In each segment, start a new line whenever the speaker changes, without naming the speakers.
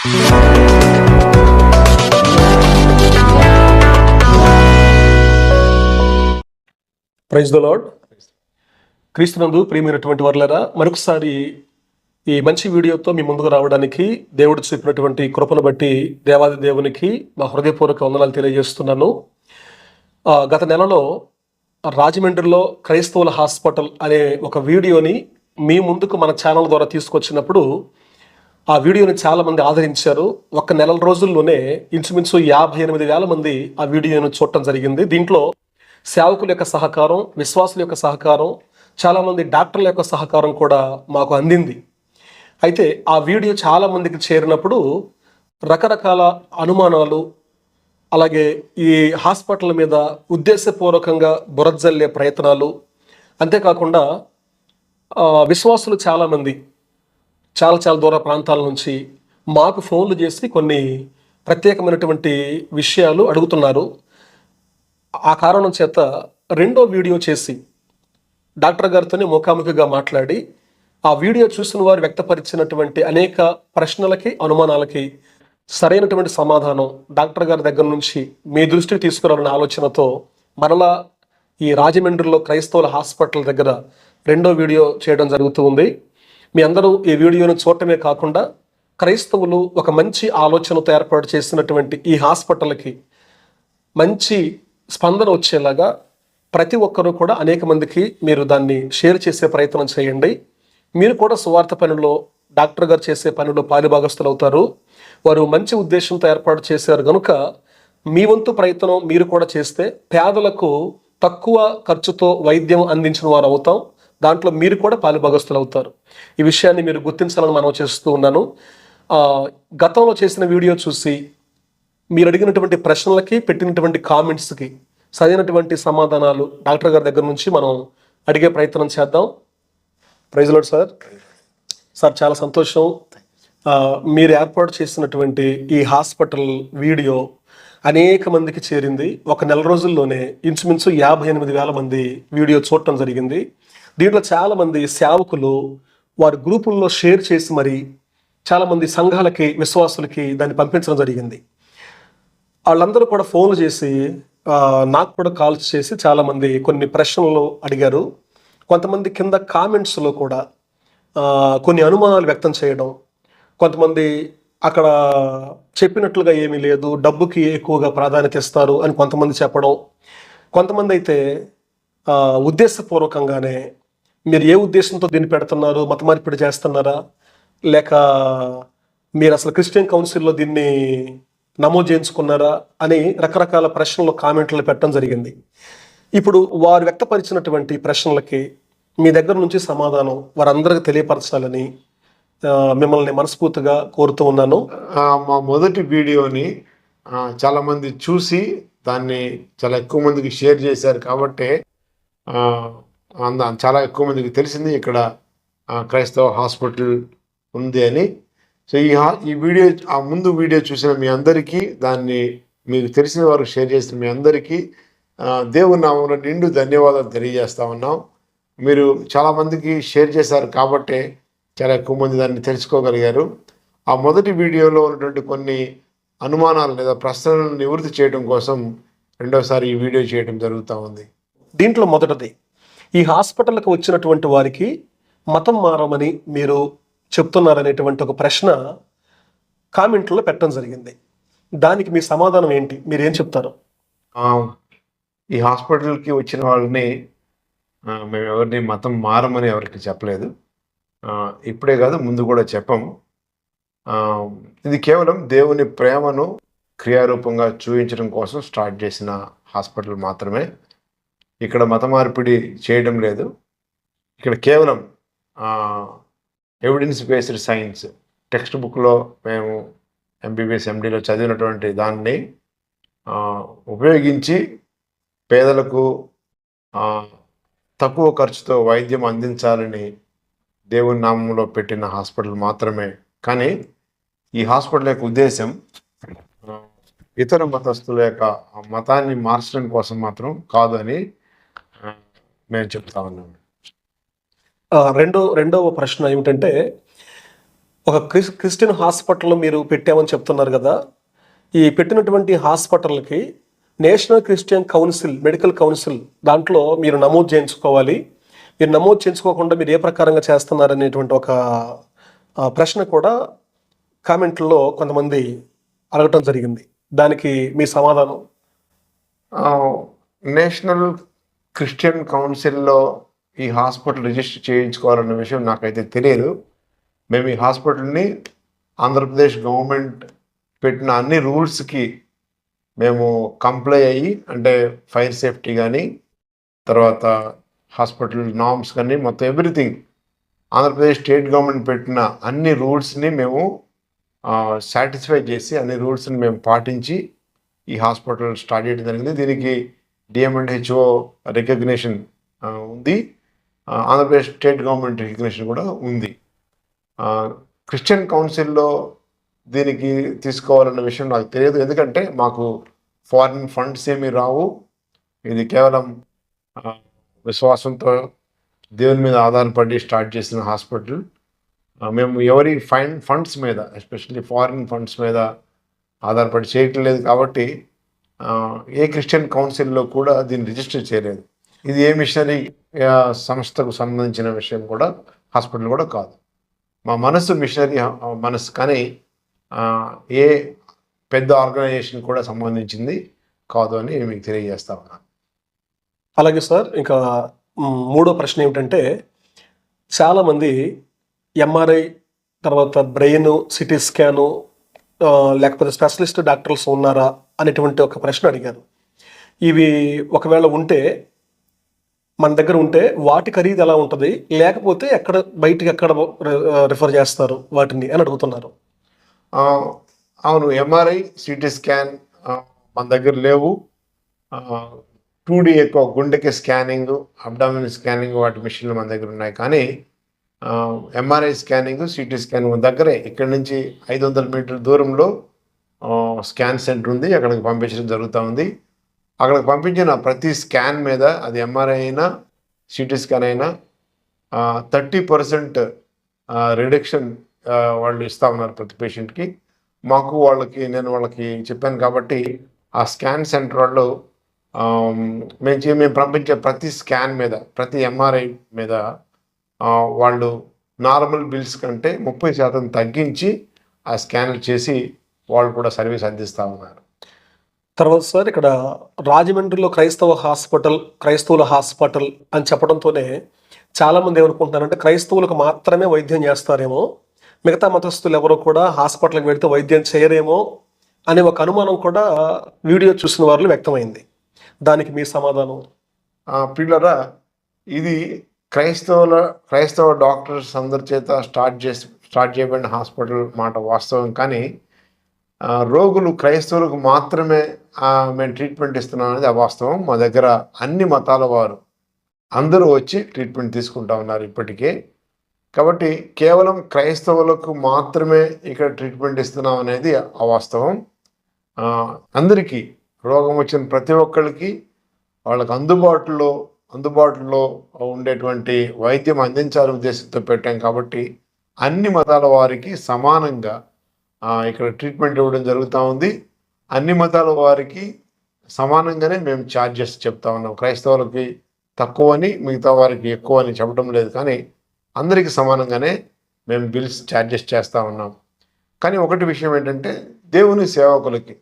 Praise the lord క్రీస్తునందు ప్రియమైనటువంటి వర్లరా మరొకసారి ఈ మంచి వీడియోతో మీ ముందుకు రావడానికి దేవుడు చూపినటువంటి కృపను బట్టి దేవాది దేవునికి మా హృదయపూర్వక వందనాలు తెలియజేస్తున్నాను. గత నెలలో రాజమండ్రిలో క్రైస్తవుల హాస్పిటల్ అనే ఒక వీడియోని మీ ముందుకు మన ఛానల్ ద్వారా తీసుకొచ్చినప్పుడు ఆ వీడియోని చాలామంది ఆదరించారు. ఒక నెల రోజుల్లోనే ఇంచుమించు యాభై ఎనిమిది వేల మంది ఆ వీడియోను చూడటం జరిగింది. దీంట్లో సేవకుల యొక్క సహకారం విశ్వాసుల యొక్క సహకారం చాలామంది డాక్టర్ల యొక్క సహకారం కూడా మాకు అందింది. అయితే ఆ వీడియో చాలామందికి చేరినప్పుడు రకరకాల అనుమానాలు అలాగే ఈ హాస్పిటల్ మీద ఉద్దేశపూర్వకంగా బురజల్లే ప్రయత్నాలు అంతేకాకుండా విశ్వాసులు చాలామంది చాలా చాలా దూర ప్రాంతాల నుంచి మాకు ఫోన్లు చేసి కొన్ని ప్రత్యేకమైనటువంటి విషయాలు అడుగుతున్నారు. ఆ కారణం చేత రెండో వీడియో చేసి డాక్టర్ గారితోనే ముఖాముఖిగా మాట్లాడి ఆ వీడియో చూసిన వారు వ్యక్తపరిచినటువంటి అనేక ప్రశ్నలకి అనుమానాలకి సరైనటువంటి సమాధానం డాక్టర్ గారి దగ్గర నుంచి మీ దృష్టికి తీసుకురావాలనే ఆలోచనతో మరలా ఈ రాజమండ్రిలో క్రైస్తవుల హాస్పిటల్ దగ్గర రెండో వీడియో చేయడం జరుగుతూ ఉంది. మీ అందరూ ఈ వీడియోను చూడటమే కాకుండా క్రైస్తవులు ఒక మంచి ఆలోచనతో ఏర్పాటు చేసినటువంటి ఈ హాస్పిటల్కి మంచి స్పందన వచ్చేలాగా ప్రతి ఒక్కరూ కూడా అనేక మందికి మీరు దాన్ని షేర్ చేసే ప్రయత్నం చేయండి. మీరు కూడా సువార్త పనిలో డాక్టర్ గారు చేసే పనిలో పాలుభాగస్తులు అవుతారు. వారు మంచి ఉద్దేశంతో ఏర్పాటు చేశారు కనుక మీ వంతు ప్రయత్నం మీరు కూడా చేస్తే పేదలకు తక్కువ ఖర్చుతో వైద్యం అందించిన వారు అవుతాం. దాంట్లో మీరు కూడా పాలుభాగస్తులు అవుతారు ఈ విషయాన్ని మీరు గుర్తించాలని మనం చేస్తూ ఉన్నాను. గతంలో చేసిన వీడియో చూసి మీరు అడిగినటువంటి ప్రశ్నలకి పెట్టినటువంటి కామెంట్స్కి సరైనటువంటి సమాధానాలు డాక్టర్ గారి దగ్గర నుంచి మనం అడిగే ప్రయత్నం చేద్దాం. Praise sir. సార్ చాలా సంతోషం. మీరు ఏర్పాటు చేసినటువంటి ఈ హాస్పిటల్ వీడియో అనేక మందికి చేరింది. ఒక నెల రోజుల్లోనే ఇంచుమించు యాభై ఎనిమిది వేల మంది వీడియో చూడటం జరిగింది. దీంట్లో చాలామంది సేవకులు వారి గ్రూపుల్లో షేర్ చేసి మరి చాలామంది సంఘాలకి విశ్వాసులకి దాన్ని పంపించడం జరిగింది. వాళ్ళందరూ కూడా ఫోన్లు చేసి నాకు కూడా కాల్స్ చేసి చాలామంది కొన్ని ప్రశ్నలు అడిగారు. కొంతమంది కింద కామెంట్స్లో కూడా కొన్ని అనుమానాలు వ్యక్తం చేయడం కొంతమంది అక్కడ చెప్పినట్లుగా ఏమీ లేదు డబ్బుకి ఎక్కువగా ప్రాధాన్యత ఇస్తారు అని కొంతమంది చెప్పడం కొంతమంది అయితే ఉద్దేశపూర్వకంగానే మీరు ఏ ఉద్దేశంతో దీన్ని పెడుతున్నారు మత మార్పిడి చేస్తున్నారా? లేక మీరు అసలు క్రిస్టియన్ కౌన్సిల్లో దీన్ని నమోదు చేయించుకున్నారా అని రకరకాల ప్రశ్నలు కామెంట్లు పెట్టడం జరిగింది. ఇప్పుడు వారు వ్యక్తపరిచినటువంటి ప్రశ్నలకి మీ దగ్గర నుంచి సమాధానం వారందరికీ తెలియపరచాలని మిమ్మల్ని మనస్ఫూర్తిగా కోరుతూ ఉన్నాను.
మా మొదటి వీడియోని చాలామంది చూసి దాన్ని చాలా ఎక్కువ మందికి షేర్ చేశారు కాబట్టి అంద- చాలా ఎక్కువ మందికి తెలిసింది ఇక్కడ క్రైస్తవ హాస్పిటల్ ఉంది అని. సో ఈ హా ఈ వీడియో ఆ ముందు వీడియో చూసిన మీ అందరికీ దాన్ని మీకు తెలిసిన వారు షేర్ చేసిన మీ అందరికీ దేవుని నామంలో నిండు ధన్యవాదాలు తెలియజేస్తా ఉన్నాం. మీరు చాలామందికి షేర్ చేశారు కాబట్టే చాలా ఎక్కువ మంది దాన్ని తెలుసుకోగలిగారు. ఆ మొదటి వీడియోలో ఉన్నటువంటి కొన్ని అనుమానాలు లేదా ప్రశ్నలను నివృత్తి చేయడం కోసం రెండోసారి ఈ వీడియో చేయడం జరుగుతూ ఉంది.
దీంట్లో మొదటిది ఈ హాస్పిటల్కి వచ్చినటువంటి వారికి మతం మారమని మీరు చెప్తున్నారనేటువంటి ఒక ప్రశ్న కామెంట్లో పెట్టడం జరిగింది. దానికి మీ సమాధానం ఏంటి? మీరు ఏం చెప్తారు
ఈ హాస్పిటల్కి వచ్చిన వాళ్ళని మేము ఎవరిని మతం మారమని ఎవరికి చెప్పలేదు. ఇప్పుడే కాదు ముందు కూడా చెప్పము ఇది కేవలం దేవుని ప్రేమను క్రియారూపంగా చూపించడం కోసం స్టార్ట్ చేసిన హాస్పిటల్ మాత్రమే. ఇక్కడ మత మార్పిడి చేయడం లేదు. ఇక్కడ కేవలం ఎవిడెన్స్ బేస్డ్ సైన్స్ టెక్స్ట్ బుక్లో మేము ఎంబీబీఎస్ ఎండీలో చదివినటువంటి దాన్ని ఉపయోగించి పేదలకు తక్కువ ఖర్చుతో వైద్యం అందించాలని దేవుని నామంలో పెట్టిన హాస్పిటల్ మాత్రమే. కానీ ఈ హాస్పిటల్ యొక్క ఉద్దేశం ఇతర మతస్థుల యొక్క మతాన్ని మార్చడం కోసం మాత్రం కాదని మేము చెప్తా ఉన్నాం
రెండో రెండవ ప్రశ్న ఏమిటంటే ఒక క్రిస్ క్రిస్టియన్ హాస్పిటల్ మీరు పెట్టామని చెప్తున్నారు కదా ఈ పెట్టినటువంటి హాస్పిటల్కి national Christian council medical council దాంట్లో మీరు నమోదు చేయించుకోవాలి. మీరు నమోదు చేయించుకోకుండా మీరు ఏ ప్రకారంగా చేస్తున్నారనేటువంటి ఒక ప్రశ్న కూడా కామెంట్లో కొంతమంది అడగటం జరిగింది. దానికి మీ సమాధానం.
నేషనల్ క్రిస్టియన్ కౌన్సిల్లో ఈ హాస్పిటల్ రిజిస్టర్ చేయించుకోవాలన్న విషయం నాకైతే తెలియదు. మేము ఈ హాస్పిటల్ని ఆంధ్రప్రదేశ్ గవర్నమెంట్ పెట్టిన అన్ని రూల్స్కి మేము కంప్లై అయ్యి అంటే ఫైర్ సేఫ్టీ కానీ తర్వాత హాస్పిటల్ నామ్స్ కానీ మొత్తం ఎవ్రీథింగ్ ఆంధ్రప్రదేశ్ స్టేట్ గవర్నమెంట్ పెట్టిన అన్ని రూల్స్ని మేము సాటిస్ఫై చేసి అన్ని రూల్స్ని మేము పాటించి ఈ హాస్పిటల్ స్టార్ట్ చేయడం జరిగింది. దీనికి డిఎంఎండ్హెచ్ఓ రికగ్నేషన్ ఉంది. ఆంధ్రప్రదేశ్ స్టేట్ గవర్నమెంట్ రికగ్నేషన్ కూడా ఉంది. క్రిస్టియన్ కౌన్సిల్లో దీనికి తీసుకోవాలన్న విషయం నాకు తెలియదు. ఎందుకంటే మాకు ఫారిన్ ఫండ్స్ ఏమీ రావు. ఇది కేవలం విశ్వాసంతో దేవుని మీద ఆధారపడి స్టార్ట్ చేసిన హాస్పిటల్ మేము ఎవరి ఫైన్ ఫండ్స్ మీద ఎస్పెషల్లీ ఫారిన్ ఫండ్స్ మీద ఆధారపడి చేయట్లేదు కాబట్టి ఏ క్రిస్టియన్ కౌన్సిల్లో కూడా దీన్ని రిజిస్టర్ చేయలేదు. ఇది ఏ మిషనరీ సంస్థకు సంబంధించిన విషయం కూడా హాస్పిటల్ కూడా కాదు. మా మనసు మిషనరీ మనసు కానీ ఏ పెద్ద ఆర్గనైజేషన్ కూడా సంబంధించింది కాదు అని మీకు తెలియజేస్తా ఉన్నాను
అలాగే సార్ ఇంకా మూడో ప్రశ్న ఏమిటంటే చాలామంది ఎంఆర్ఐ తర్వాత బ్రెయిన్ సిటీ స్కాను లేకపోతే స్పెషలిస్ట్ డాక్టర్స్ ఉన్నారా? అనేటువంటి ఒక ప్రశ్న అడిగారు ఇవి ఒకవేళ ఉంటే మన దగ్గర ఉంటే వాటి ఖరీదు ఎలా ఉంటుంది? లేకపోతే ఎక్కడ బయటికి ఎక్కడ రిఫర్ చేస్తారు వాటిని అని అడుగుతున్నారు.
అవును ఎంఆర్ఐ సిటీ స్కాన్ మన దగ్గర లేవు. టూ ఎక్కువ గుండెకి స్కానింగ్ అబ్డామిన్ స్కానింగ్ వాటి మిషన్లు మన దగ్గర ఉన్నాయి. కానీ ఎంఆర్ఐ స్కానింగ్ సిటీ స్కానింగ్ మన దగ్గరే ఇక్కడి నుంచి ఐదు వందల మీటర్ల దూరంలో స్కాన్ సెంటర్ ఉంది అక్కడికి పంపించడం జరుగుతూ ఉంది. అక్కడికి పంపించిన ప్రతి స్కాన్ మీద అది ఎంఆర్ఐ అయినా సిటీ స్కాన్ అయినా థర్టీ పర్సెంట్ రిడక్షన్ వాళ్ళు ఇస్తా ఉన్నారు ప్రతి పేషెంట్కి మాకు వాళ్ళకి నేను వాళ్ళకి చెప్పాను కాబట్టి ఆ స్కాన్ సెంటర్ వాళ్ళు మేము చే- మేము పంపించే ప్రతి స్కాన్ మీద ప్రతి ఎంఆర్ఐ మీద వాళ్ళు నార్మల్ బిల్స్ కంటే ముప్పై శాతం తగ్గించి ఆ స్కాన్లు చేసి వాళ్ళు కూడా సర్వీస్ అందిస్తూ ఉన్నారు.
తర్వాత సార్ ఇక్కడ రాజమండ్రిలో క్రైస్తవ హాస్పిటల్ క్రైస్తవుల హాస్పిటల్ అని చెప్పడంతోనే చాలామంది ఏమనుకుంటున్నారంటే క్రైస్తవులకు మాత్రమే వైద్యం చేస్తారేమో మిగతా మతస్థులు ఎవరో కూడా హాస్పిటల్కి వెళితే వైద్యం చేయరేమో అనే ఒక అనుమానం కూడా వీడియో చూసిన వారిలో వ్యక్తమైంది. దానికి మీ సమాధానం?
ఆ, పిల్లరా ఇది క్రైస్తవుల క్రైస్తవ డాక్టర్స్ అందరి చేత స్టార్ట్ చేసి స్టార్ట్ చేయబడిన హాస్పిటల్ మాట వాస్తవం. కానీ రోగులు క్రైస్తవులకు మాత్రమే మేము ట్రీట్మెంట్ ఇస్తున్నాం అనేది అవాస్తవం మా దగ్గర అన్ని మతాల వారు అందరూ వచ్చి ట్రీట్మెంట్ తీసుకుంటా ఉన్నారు ఇప్పటికే. కాబట్టి కేవలం క్రైస్తవులకు మాత్రమే ఇక్కడ ట్రీట్మెంట్ ఇస్తున్నాం అనేది అవాస్తవం అందరికీ రోగం వచ్చిన ప్రతి ఒక్కరికి వాళ్ళకి అందుబాటులో అందుబాటులో ఉండేటువంటి వైద్యం అందించాలి ఉద్దేశంతో పెట్టాం కాబట్టి అన్ని మతాల వారికి సమానంగా ఇక్కడ ట్రీట్మెంట్ ఇవ్వడం జరుగుతూ ఉంది. అన్ని మతాల వారికి సమానంగానే మేము ఛార్జెస్ చెప్తా ఉన్నాం. క్రైస్తవులకి తక్కువ అని మిగతా వారికి ఎక్కువ అని చెప్పడం లేదు. కానీ అందరికీ సమానంగానే మేము బిల్స్ ఛార్జెస్ చేస్తూ ఉన్నాం. కానీ ఒకటి విషయం ఏంటంటే దేవుని సేవకులకి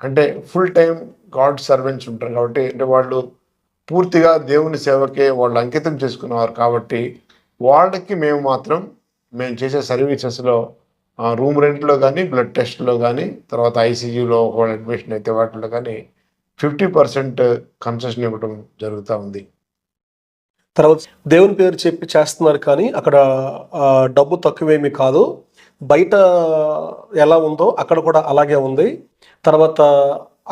అంటే ఫుల్ టైం గాడ్ సర్వెంట్స్ ఉంటారు కాబట్టి అంటే వాళ్ళు పూర్తిగా దేవుని సేవకే వాళ్ళు అంకితం చేసుకున్నవారు కాబట్టి వాళ్ళకి మేము మాత్రం మేము చేసే సర్వీసెస్లో రూమ్ రెంట్లో కానీ బ్లడ్ టెస్ట్లో కానీ తర్వాత ఐసీయూలో ఒకవేళ అడ్మిషన్ అయితే వాటిలో కానీ ఫిఫ్టీ పర్సెంట్ కన్సెషన్ ఇవ్వడం జరుగుతూ ఉంది.
తర్వాత దేవుని పేరు చెప్పి చేస్తున్నారు కానీ అక్కడ డబ్బు తక్కువేమీ కాదు. బయట ఎలా ఉందో అక్కడ కూడా అలాగే ఉంది. తర్వాత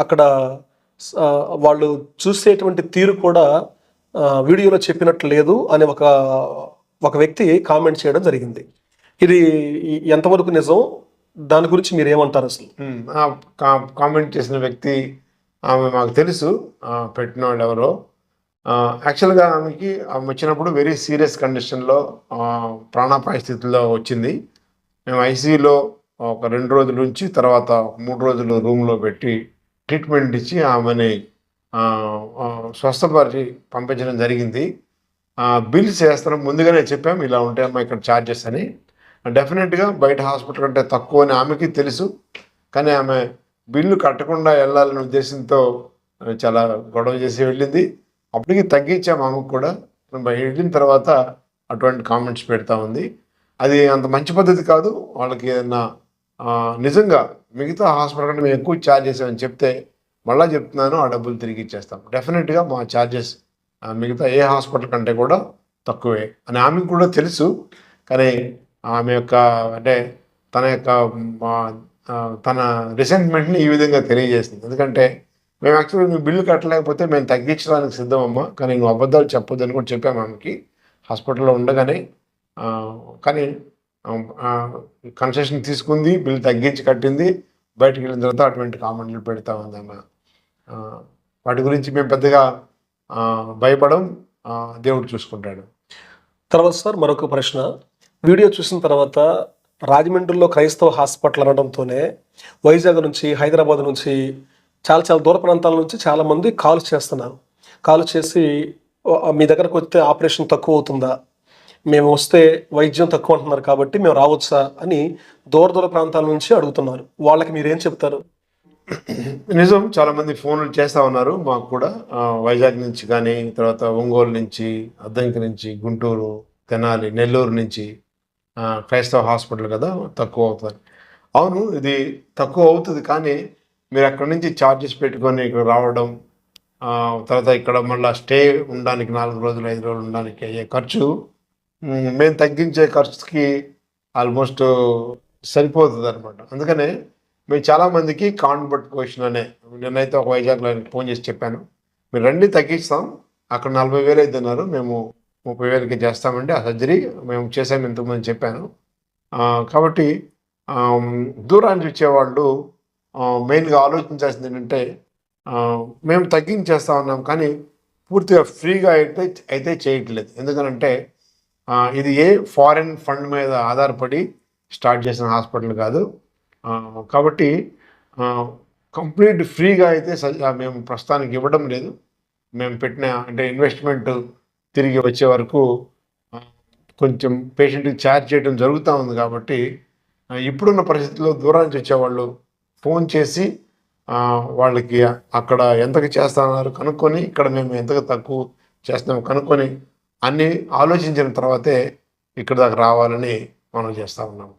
అక్కడ వాళ్ళు చూసేటువంటి తీరు కూడా వీడియోలో చెప్పినట్లు లేదు అని ఒక ఒక వ్యక్తి కామెంట్ చేయడం జరిగింది. ఇది ఎంతవరకు నిజం? దాని గురించి మీరు ఏమంటారు అసలు
కా- కామెంట్ చేసిన వ్యక్తి ఆమె మాకు తెలుసు. పెట్టిన వాళ్ళు ఎవరో యాక్చువల్గా ఆమెకి ఆమె వచ్చినప్పుడు వెరీ సీరియస్ కండిషన్లో ప్రాణాపాయ స్థితిలో వచ్చింది. మేము ఐసీయూలో ఒక రెండు రోజుల నుంచి తర్వాత మూడు రోజులు రూమ్లో పెట్టి ట్రీట్మెంట్ ఇచ్చి ఆమెని స్వస్థపరిచి పంపించడం జరిగింది. బిల్స్ వేస్తాం ముందుగానే చెప్పాము. ఇలా ఉంటాయమ్మా ఇక్కడ ఛార్జెస్ అని. డెఫినెట్గా బయట హాస్పిటల్ కంటే తక్కువ అని ఆమెకి తెలుసు. కానీ ఆమె బిల్లు కట్టకుండా వెళ్ళాలనే ఉద్దేశంతో చాలా గొడవ చేసి వెళ్ళింది. అప్పటికి తగ్గించాము ఆమెకు కూడా. వెళ్ళిన తర్వాత అటువంటి కామెంట్స్ పెడతా ఉంది. అది అంత మంచి పద్ధతి కాదు. వాళ్ళకి ఏదైనా నిజంగా మిగతా హాస్పిటల్ కంటే మేము ఎక్కువ ఛార్జ్ చేసామని చెప్తే మళ్ళీ చెప్తున్నాను ఆ డబ్బులు తిరిగి ఇచ్చేస్తాం. డెఫినెట్గా మా ఛార్జెస్ మిగతా ఏ హాస్పిటల్ కంటే కూడా తక్కువే అని ఆమెకు కూడా తెలుసు. కానీ ఆమె యొక్క అంటే తన యొక్క తన రిసెంట్మెంట్ని ఈ విధంగా తెలియజేసింది. ఎందుకంటే మేము యాక్చువల్లీ నువ్వు బిల్లు కట్టలేకపోతే మేము తగ్గించడానికి సిద్ధమమ్మా. కానీ నువ్వు అబద్ధాలు చెప్పొద్దు అని కూడా చెప్పాము ఆమెకి. హాస్పిటల్లో ఉండగానే కానీ కన్సెషన్ తీసుకుంది బిల్ తగ్గించి కట్టింది. బయటకు వెళ్ళిన తర్వాత అటువంటి కామెంట్లు పెడతా ఉంది ఆమె. వాటి గురించి మేము పెద్దగా భయపడం దేవుడు చూసుకుంటాడు.
తర్వాత సార్ మరొక ప్రశ్న. వీడియో చూసిన తర్వాత రాజమండ్రిలో క్రైస్తవ హాస్పిటల్ అనడంతోనే వైజాగ్ నుంచి హైదరాబాద్ నుంచి చాలా చాలా దూర ప్రాంతాల నుంచి చాలామంది కాల్ చేస్తున్నారు. కాల్ చేసి మీ దగ్గరకు వస్తే ఆపరేషన్ తక్కువ అవుతుందా? మేము వస్తే వైద్యం తక్కువ అంటున్నారు కాబట్టి మేము రావచ్చా? అని దూర దూర ప్రాంతాల నుంచి అడుగుతున్నారు. వాళ్ళకి మీరేం చెప్తారు?
నిజం చాలామంది ఫోన్లు చేస్తూ ఉన్నారు. మాకు కూడా వైజాగ్ నుంచి కానీ తర్వాత ఒంగోలు నుంచి అద్దంకి నుంచి గుంటూరు తెనాలి నెల్లూరు నుంచి క్రైస్తవ హాస్పిటల్ కదా తక్కువ అవుతుంది. అవును ఇది తక్కువ అవుతుంది కానీ మీరు అక్కడి నుంచి ఛార్జెస్ పెట్టుకొని ఇక్కడ రావడం తర్వాత ఇక్కడ మళ్ళీ స్టే ఉండడానికి నాలుగు రోజులు ఐదు రోజులు ఉండడానికి అయ్యే ఖర్చు మేము తగ్గించే ఖర్చుకి ఆల్మోస్ట్ సరిపోతుంది అనమాట అందుకనే మేము చాలామందికి కాన్బర్ట్ క్వశ్చన్ అనే నేనైతే ఒక వైజాగ్లో ఫోన్ చేసి చెప్పాను మీరు రండి తగ్గిస్తాం అక్కడ నలభై వేలు అయితే మేము ముప్పై వేలకి చేస్తామండి ఆ సర్జరీ మేము చేసాము ఎంతమంది చెప్పాను. కాబట్టి దూరానికి వచ్చేవాళ్ళు మెయిన్గా ఆలోచించాల్సింది ఏంటంటే మేము తగ్గించేస్తా ఉన్నాం కానీ పూర్తిగా ఫ్రీగా అయితే అయితే చేయట్లేదు. ఎందుకనంటే ఇది ఏ ఫారిన్ ఫండ్ మీద ఆధారపడి స్టార్ట్ చేసిన హాస్పిటల్ కాదు. కాబట్టి కంప్లీట్ ఫ్రీగా అయితే మేము ప్రస్తుతానికి ఇవ్వడం లేదు. మేము పెట్టిన అంటే ఇన్వెస్ట్మెంట్ తిరిగి వచ్చే వరకు కొంచెం పేషెంట్కి ఛార్జ్ చేయడం జరుగుతూ ఉంది కాబట్టి ఇప్పుడున్న పరిస్థితుల్లో దూరానికి వచ్చేవాళ్ళు ఫోన్ చేసి వాళ్ళకి అక్కడ ఎంతకు చేస్తానన్నారు కనుక్కొని ఇక్కడ మేము ఎంతకు తక్కువ చేస్తున్నాం కనుక్కొని అన్నీ ఆలోచించిన తర్వాతే ఇక్కడ దాకా రావాలని మనం చేస్తూ ఉన్నాము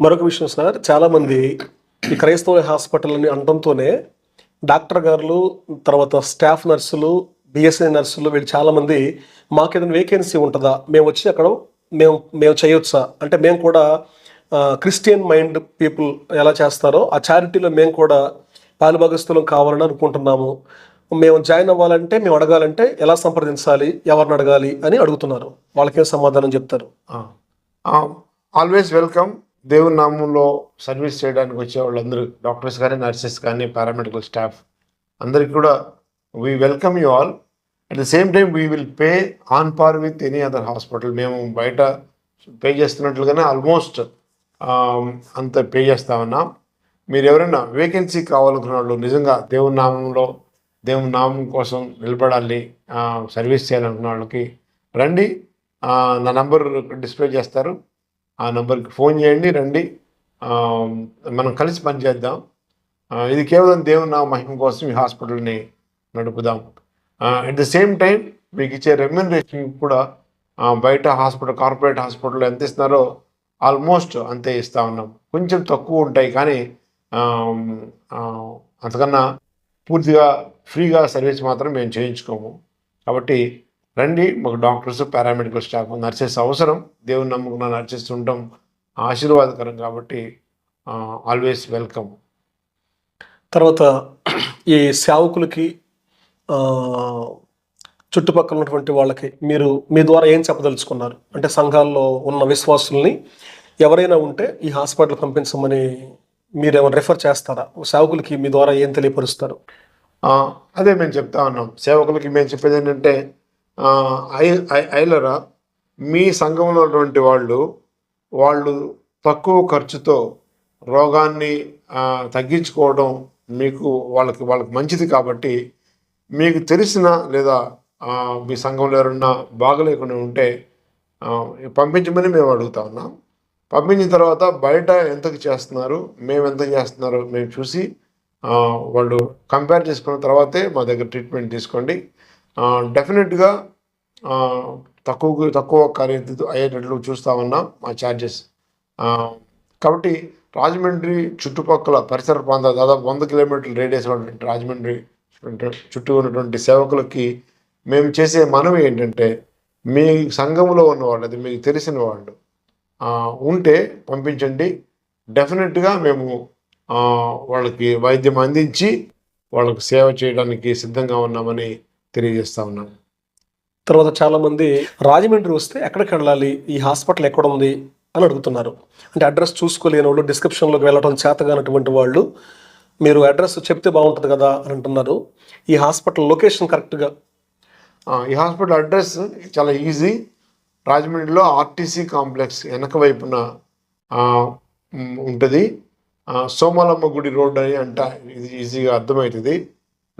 మరొక విషయం సార్ చాలామంది ఈ క్రైస్తవ హాస్పిటల్ అని అనడంతోనే డాక్టర్ గారులు తర్వాత స్టాఫ్ నర్సులు బిఎస్సీ నర్సులు వీళ్ళు చాలామంది మాకు ఏదైనా వేకెన్సీ ఉంటుందా? మేము వచ్చి అక్కడ మేము మేము చేయొచ్చా? అంటే మేము కూడా క్రిస్టియన్ మైండ్ పీపుల్ ఎలా చేస్తారో ఆ చారిటీలో మేము కూడా పాలుభాగస్థులం కావాలని అనుకుంటున్నాము. మేము జాయిన్ అవ్వాలంటే మేము అడగాలంటే ఎలా సంప్రదించాలి ఎవరిని అడగాలి అని అడుగుతున్నారు. వాళ్ళకేం సమాధానం చెప్తారు?
ఆల్వేస్ వెల్కమ్ దేవుని నామంలో సర్వీస్ చేయడానికి వచ్చే వాళ్ళందరూ డాక్టర్స్ కానీ నర్సెస్ కానీ పారామెడికల్ స్టాఫ్ అందరికీ కూడా we welcome you all at the same time we will pay on par with any other hospital మేము బయట పే చేస్తున్నట్లుగానే ఆల్మోస్ట్ um, అంత పే చేస్తా ఉన్నాం. మీరు ఎవరైనా వేకెన్సీ కావాలనుకున్న వాళ్ళు నిజంగా దేవుని నామంలో దేవుని నామం కోసం నిలబడాలి సర్వీస్ చేయాలనుకున్న వాళ్ళకి రండి. నా నంబర్ డిస్ప్లే చేస్తారు. ఆ నంబర్కి ఫోన్ చేయండి రండి. మనం కలిసి పనిచేద్దాం. ఇది కేవలం దేవుని నామ మహిమ కోసం ఈ హాస్పిటల్ని నడుపుదాం. అట్ ద సేమ్ టైం మీకు ఇచ్చే రెమ్యునరేషన్ కూడా బయట హాస్పిటల్ కార్పొరేట్ హాస్పిటల్లో ఎంత ఇస్తున్నారో ఆల్మోస్ట్ అంతే ఇస్తూ ఉన్నాం. కొంచెం తక్కువ ఉంటాయి కానీ అంతకన్నా పూర్తిగా ఫ్రీగా సర్వీస్ మాత్రం మేము చేయించుకోము. కాబట్టి రండి మాకు డాక్టర్స్ పారామెడికల్ స్టాఫ్ నర్సెస్ అవసరం. దేవుని నమ్ముకున్న నర్సెస్ ఉండటం ఆశీర్వాదకరం కాబట్టి ఆల్వేస్ వెల్కమ్
తర్వాత ఈ సేవకులకి చుట్టుపక్కల ఉన్నటువంటి వాళ్ళకి మీరు మీ ద్వారా ఏం చెప్పదలుచుకున్నారు? అంటే సంఘాల్లో ఉన్న విశ్వాసుల్ని ఎవరైనా ఉంటే ఈ హాస్పిటల్ పంపించమని మీరు ఏమైనా రిఫర్ చేస్తారా? సేవకులకి మీ ద్వారా ఏం తెలియపరుస్తారు?
అదే మేము చెప్తా ఉన్నాం. సేవకులకి మేము చెప్పేది ఏంటంటే ఐ ఐ- ఐలరా మీ సంఘంలో ఉన్నటువంటి వాళ్ళు వాళ్ళు తక్కువ ఖర్చుతో రోగాన్ని తగ్గించుకోవడం మీకు వాళ్ళకి వాళ్ళకి మంచిది కాబట్టి మీకు తెలిసిన లేదా మీ సంఘంలో ఎవరన్నా బాగలేకుండా ఉంటే పంపించమని మేము అడుగుతా ఉన్నాం. పంపించిన తర్వాత బయట ఎంతకు చేస్తున్నారు మేము ఎంత చేస్తున్నారు మేము చూసి వాళ్ళు కంపేర్ చేసుకున్న తర్వాతే మా దగ్గర ట్రీట్మెంట్ తీసుకోండి. డెఫినెట్గా తక్కువ తక్కువ ఖరీదు అయ్యేటట్లు చూస్తా ఉన్నాం మా ఛార్జెస్. కాబట్టి రాజమండ్రి చుట్టుపక్కల పరిసర ప్రాంతాలు దాదాపు వంద కిలోమీటర్ల రేడియస్ ఉన్నటువంటి రాజమండ్రి చుట్టూ ఉన్నటువంటి సేవకులకి మేము చేసే మనవి ఏంటంటే మీ సంఘంలో ఉన్నవాళ్ళు అది మీకు తెలిసిన వాళ్ళు ఉంటే పంపించండి. డెఫినెట్గా మేము వాళ్ళకి వైద్యం అందించి వాళ్ళకి సేవ చేయడానికి సిద్ధంగా ఉన్నామని తెలియజేస్తా ఉన్నాను
తర్వాత చాలామంది రాజమండ్రి వస్తే ఎక్కడికి వెళ్ళాలి ఈ హాస్పిటల్ ఎక్కడ ఉంది అని అడుగుతున్నారు. అంటే అడ్రస్ చూసుకోలేని వాళ్ళు డిస్క్రిప్షన్లోకి వెళ్ళడం చేతగానటువంటి వాళ్ళు మీరు అడ్రస్ చెప్తే బాగుంటుంది కదా అని అంటున్నారు. ఈ హాస్పిటల్ లొకేషన్ కరెక్ట్గా
ఈ హాస్పిటల్ అడ్రస్ చాలా ఈజీ. రాజమండ్రిలో ఆర్టీసీ కాంప్లెక్స్ వెనక వైపున ఉంటుంది. సోమలమ్మ గుడి రోడ్ అని అంట ఇది ఈజీగా అర్థమవుతుంది.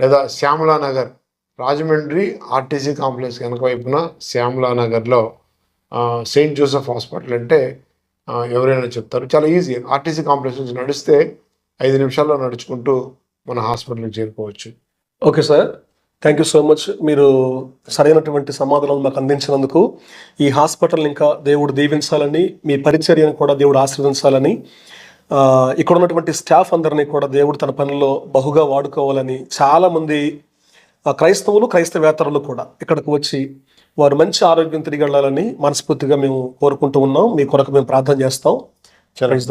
లేదా శ్యామలా నగర్ రాజమండ్రి ఆర్టీసీ కాంప్లెక్స్ వెనక వైపున శ్యామలా నగర్లో సెయింట్ జోసెఫ్ హాస్పిటల్ అంటే ఎవరైనా చెప్తారు. చాలా ఈజీ. ఆర్టీసీ కాంప్లెక్స్ నుంచి నడిస్తే ఐదు నిమిషాల్లో నడుచుకుంటూ మన హాస్పిటల్కి చేరుకోవచ్చు.
Okay sir. Thank you so much మీరు సరైనటువంటి సమాధానం మాకు అందించినందుకు. ఈ హాస్పిటల్ ఇంకా దేవుడు దీవించాలని మీ పరిచర్యను కూడా దేవుడు ఆశీర్వదించాలని ఇక్కడ ఉన్నటువంటి స్టాఫ్ అందరినీ కూడా దేవుడు తన పనిలో బహుగా వాడుకోవాలని చాలామంది క్రైస్తవులు క్రైస్తవేతరులు కూడా ఇక్కడికి వచ్చి వారు మంచి ఆరోగ్యం తిరిగి వెళ్ళాలని మనస్ఫూర్తిగా మేము కోరుకుంటూ ఉన్నాం. మీ కొరకు మేము ప్రార్థన చేస్తాం. Praise